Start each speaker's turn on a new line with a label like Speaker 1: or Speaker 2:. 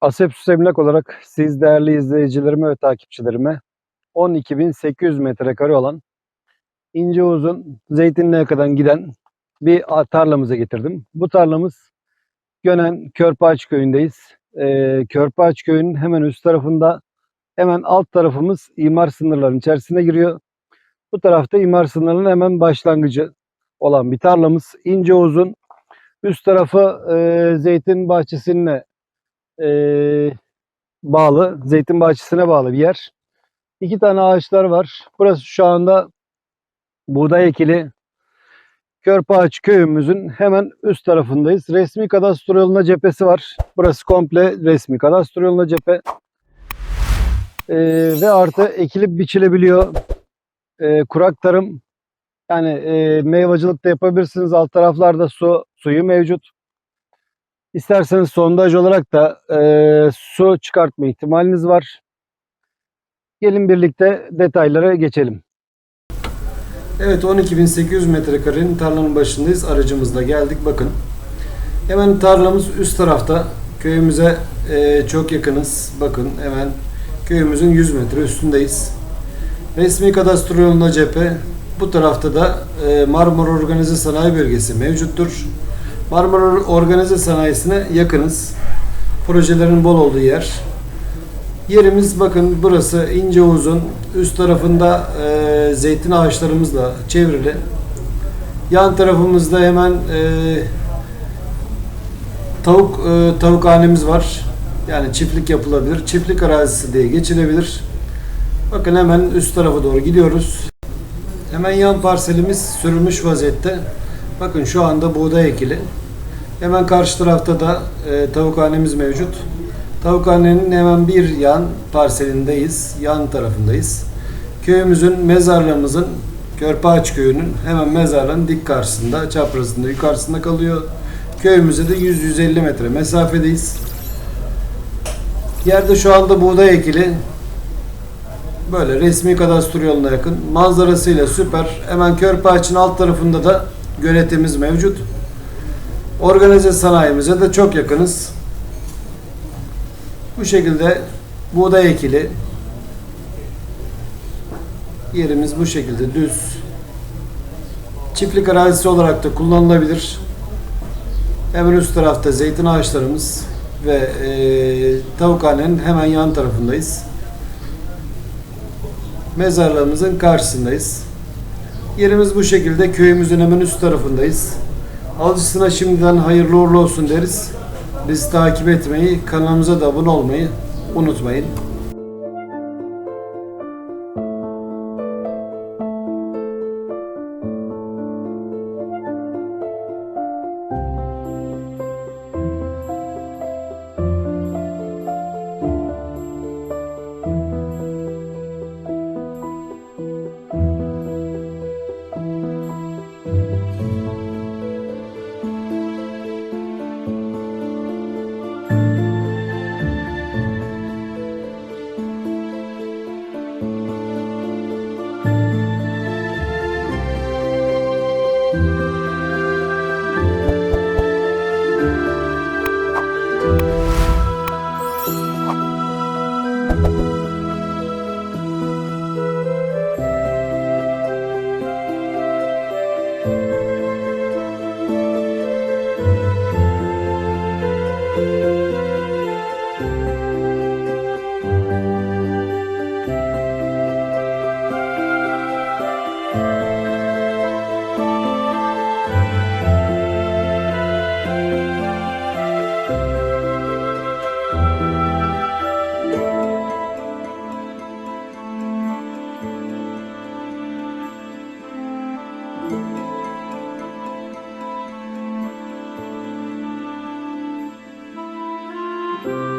Speaker 1: Asepsus Emlak olarak siz değerli izleyicilerime ve takipçilerime 12.800 metrekare olan ince uzun Zeytinli'ye kadar giden bir tarlamıza getirdim. Bu tarlamız Gönen Körpaç köyündeyiz. Ee, Körpaç köyünün hemen üst tarafında hemen alt tarafımız imar sınırlarının içerisine giriyor. Bu tarafta imar sınırının hemen başlangıcı olan bir tarlamız. İnce uzun. Üst tarafı e, zeytin bahçesine e, bağlı, zeytin bahçesine bağlı bir yer. İki tane ağaçlar var. Burası şu anda buğday ekili Körpaağaç köyümüzün hemen üst tarafındayız. Resmi kadastro yoluna cephesi var. Burası komple resmi kadastro yoluna cephe. Ee, ve artı ekilip biçilebiliyor. Ee, kurak tarım yani e, meyvacılık da yapabilirsiniz. Alt taraflarda su suyu mevcut. İsterseniz sondaj olarak da e, su çıkartma ihtimaliniz var. Gelin birlikte detaylara geçelim. Evet 12.800 metrekarenin tarlanın başındayız. Aracımızla geldik. Bakın. Hemen tarlamız üst tarafta. Köyümüze e, çok yakınız. Bakın hemen köyümüzün 100 metre üstündeyiz. Resmi kadastro yoluna cephe. Bu tarafta da e, Marmara Organize Sanayi Bölgesi mevcuttur. Marmara Organize Sanayisi'ne yakınız. Projelerin bol olduğu yer. Yerimiz bakın burası ince uzun. Üst tarafında e, zeytin ağaçlarımızla çevrili. Yan tarafımızda hemen e, tavuk e, tavukhanemiz var. Yani çiftlik yapılabilir. Çiftlik arazisi diye geçilebilir. Bakın hemen üst tarafa doğru gidiyoruz. Hemen yan parselimiz sürülmüş vaziyette. Bakın şu anda buğday ekili. Hemen karşı tarafta da e, tavukhanemiz mevcut. Tavukhanenin hemen bir yan parselindeyiz. Yan tarafındayız. Köyümüzün, mezarlığımızın, Körpaağaç köyünün hemen mezarlığın dik karşısında, çaprazında, yukarısında kalıyor. Köyümüze de 100-150 metre mesafedeyiz. Yerde şu anda buğday ekili. Böyle resmi kadastro yoluna yakın. Manzarasıyla süper. Hemen Körpaağaç'ın alt tarafında da göletimiz mevcut. Organize sanayimize de çok yakınız. Bu şekilde buğday ekili. Yerimiz bu şekilde düz. Çiftlik arazisi olarak da kullanılabilir. Hemen üst tarafta zeytin ağaçlarımız ve e, tavukhanenin hemen yan tarafındayız. Mezarlığımızın karşısındayız. Yerimiz bu şekilde. Köyümüzün hemen üst tarafındayız. Alıcısına şimdiden hayırlı uğurlu olsun deriz. Bizi takip etmeyi, kanalımıza da abone olmayı unutmayın. Thank you. Thank you.